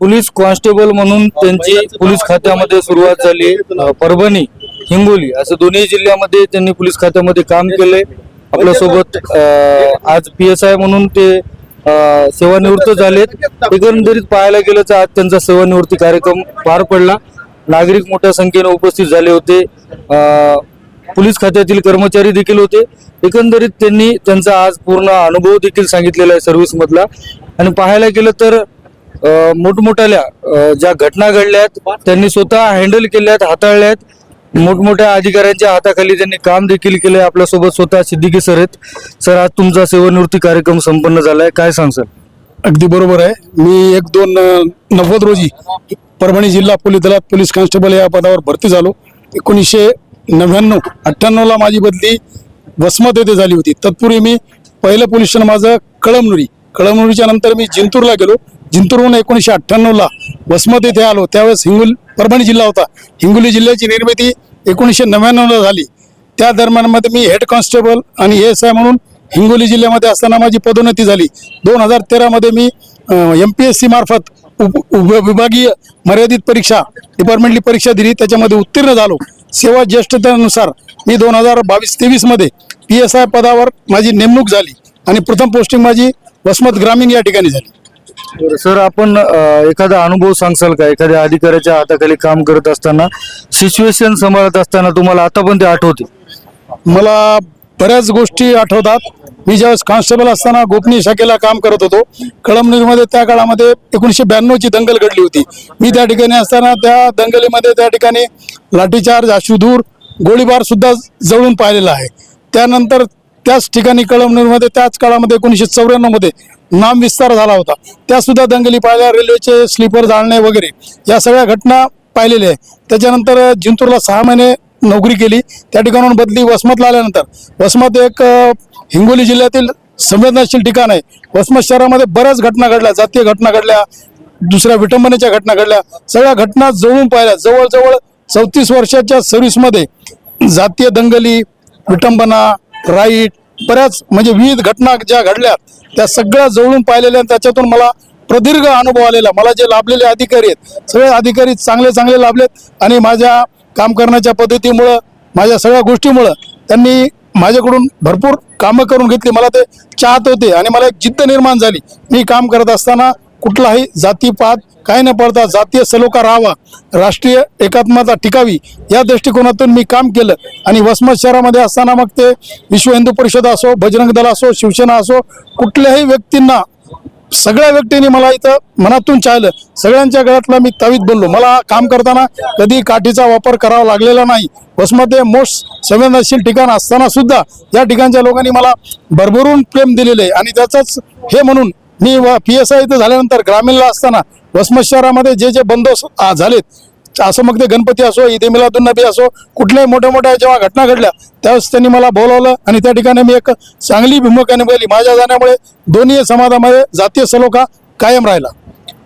Police constable म्हणून त्यांची police खात्यामध्ये सुरुवात झाली. परभणी हिंगोली असं दोन्ही जिल्ह्यामध्ये त्यांनी पोलीस खात्यामध्ये काम केलंय. आपल्यासोबत अ, आज पी एस आय म्हणून ते सेवानिवृत्त झालेत. एकंदरीत पाहायला गेलं तर आज त्यांचा सेवानिवृत्ती कार्यक्रम पार पडला. नागरिक मोठ्या संख्येने उपस्थित झाले होते. पोलीस खात्यातील कर्मचारी देखील होते. एकंदरीत त्यांनी त्यांचा आज पूर्ण अनुभव देखील सांगितलेला आहे सर्व्हिस मधला. आणि पाहायला गेलं तर मोठमोठ्या मोठमोठ्याल्या ज्या घटना घडल्यात त्यांनी स्वतः हँडल केल्यात हाताळल्यात. मोठमोठ्या अधिकाऱ्यांच्या हाताखाली त्यांनी काम देखील केलंय. आपल्यासोबत स्वतः सिद्दीकी सर आहेत. सर आज तुमचा सेवानिवृत्ती कार्यक्रम संपन्न झालाय. काय सांगसाल अगदी बरोबर आहे. मी एक दोन नव्वद रोजी परभणी जिल्हा पोलीस दलात पोलीस कॉन्स्टेबल या पदावर भरती झालो. एकोणीसशे नव्याण्णव अठ्ठ्याण्णवला माझी बदली वसमत येथे झाली होती. तत्पूर्वी मी पहिलं पोलीस स्टेशन माझं कळमनुरी. कळमनुरीच्या नंतर मी जिंतूरला गेलो. जिंतूरहून एकोणीसशे अठ्ठ्याण्णवला वसमत येथे आलो. त्यावेळेस हिंगोली परभणी जिल्हा होता. हिंगोली जिल्ह्याची निर्मिती एकोणीसशे नव्याण्णवला झाली. त्या दरम्यानमध्ये मी हेड कॉन्स्टेबल आणि एस आय म्हणून हिंगोली जिल्ह्यामध्ये असताना माझी पदोन्नती झाली. दोन हजार तेरामध्ये मी एम पी एस सी मार्फत उप उप- विभागीय मर्यादित परीक्षा डिपार्टमेंटली परीक्षा दिली. त्याच्यामध्ये उत्तीर्ण झालो. सेवा ज्येष्ठतेनुसार मी दोन हजार बावीस तेवीसमध्ये पी एस आय पदावर माझी नेमणूक झाली आणि प्रथम पोस्टिंग माझी वसमत ग्रामीण या ठिकाणी झाली. बरं, सर आपण एखादा अनुभव सांगसाल का? एखाद्या अधिकाऱ्याच्या हाताखाली काम करत असताना सिच्युएशन सांभाळत असताना तुम्हाला आता पण ते आठवते? मला बऱ्याच गोष्टी आठवतात. मी ज्यावेळेस कॉन्स्टेबल असताना गोपनीय शाखेला काम करत होतो कळमनुरीमध्ये त्या काळामध्ये एकोणीसशे ब्याण्णवची दंगल घडली होती. मी त्या ठिकाणी असताना त्या दंगलीमध्ये त्या ठिकाणी लाठीचार्ज अश्रुधूर गोळीबार सुद्धा जवळून पाहिलेला आहे. त्यानंतर त्याच ठिकाणी कळमनुरीमध्ये त्याच काळामध्ये एकोणीसशे चौऱ्याण्णवमध्ये नाम विस्तार झाला होता. त्या सुद्धा दंगली पाहिल्या रेल्वेचे स्लीपर जाळणे वगैरे या सगळ्या घटना पाहिलेल्या आहे त्याच्यानंतर जिंतूरला सहा महिने नोकरी केली. त्या ठिकाणाहून बदली वसमतला आल्यानंतर. वसमत एक हिंगोली जिल्ह्यातील संवेदनशील ठिकाण आहे. वसमत शहरामध्ये बऱ्याच घटना घडल्या. जातीय घटना घडल्या दुसऱ्या विटंबनेच्या घटना घडल्या. सगळ्या घटना जवळून पाहिल्या. जवळजवळ चौतीस वर्षाच्या सर्व्हिसमध्ये जातीय दंगली विटंबना राईट बऱ्याच म्हणजे विविध घटना ज्या घडल्या त्या सगळ्या जवळून पाहिलेल्या आणि त्याच्यातून मला प्रदीर्घ अनुभव आलेला. मला जे लाभलेले अधिकारी आहेत सगळे अधिकारी चांगले चांगले लाभलेत आणि माझ्या काम करण्याच्या पद्धतीमुळं माझ्या सगळ्या गोष्टीमुळं त्यांनी माझ्याकडून भरपूर कामं करून घेतली. मला ते चाहत होते आणि मला एक जिद्द निर्माण झाली. मी काम करत असताना कुठलाही जातीपात काही न पडता जातीय सलोखा राहावा राष्ट्रीय एकात्मता टिकावी या दृष्टिकोनातून मी काम केलं. आणि वसमत शहरामध्ये असताना मग ते विश्व हिंदू परिषद असो बजरंग दल असो शिवसेना असो कुठल्याही व्यक्तींना सगळ्या व्यक्तींनी मला इथं मनातून चाहलं सगळ्यांच्या गळ्यातला मी तावीत बोललो. मला काम करताना कधी काठीचा वापर करावा लागलेला नाही. वसमत हे मोस्ट संवेदनशील ठिकाण असताना सुद्धा या ठिकाणच्या लोकांनी मला भरभरून प्रेम दिलेले आहे. आणि त्याचंच हे म्हणून मी पी एस आय इथं झाल्यानंतर ग्रामीणला असताना वसमत शहरामध्ये जे जे बंदोबस्त झालेत असं मग ते गणपती असो इथे मिलादुन नबी असो कुठल्याही मोठ्या मोठ्या जेव्हा घटना घडल्या त्यावेळेस त्यांनी मला बोलावलं आणि त्या ठिकाणी मी एक चांगली भूमिका निभावली. माझ्या जाण्यामुळे दोन्ही समाजामध्ये जातीय सलोखा कायम राहिला.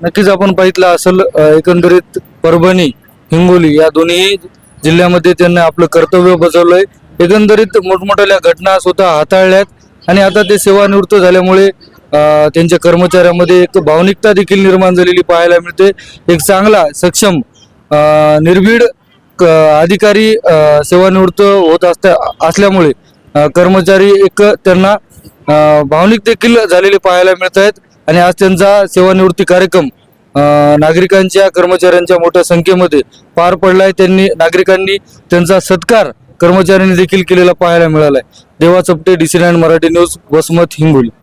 नक्कीच आपण पाहितलं असेल एकंदरीत परभणी हिंगोली या दोन्ही जिल्ह्यामध्ये त्यांनी आपलं कर्तव्य बजावलंय. एकंदरीत मोठमोठ्या घटना स्वतः हाताळल्यात आणि आता ते सेवानिवृत्त झाल्यामुळे त्यांच्या कर्मचाऱ्यामध्ये एक भावनिकता देखील निर्माण झालेली पाहायला मिळते. एक चांगला सक्षम निर्भीड क- अधिकारी सेवानिवृत्त होत असता असल्यामुळे कर्मचारी एक त्यांना भावनिक देखील झालेले पाहायला मिळत आहेत. आणि आज त्यांचा सेवानिवृत्ती कार्यक्रम नागरिकांच्या कर्मचाऱ्यांच्या मोठ्या संख्येमध्ये पार पडलाय. त्यांनी नागरिकांनी त्यांचा सत्कार कर्मचाऱ्यांनी देखील केलेला पाहायला मिळालाय. Deva Chapte DC nine Marathi news Vasmat Hingoli.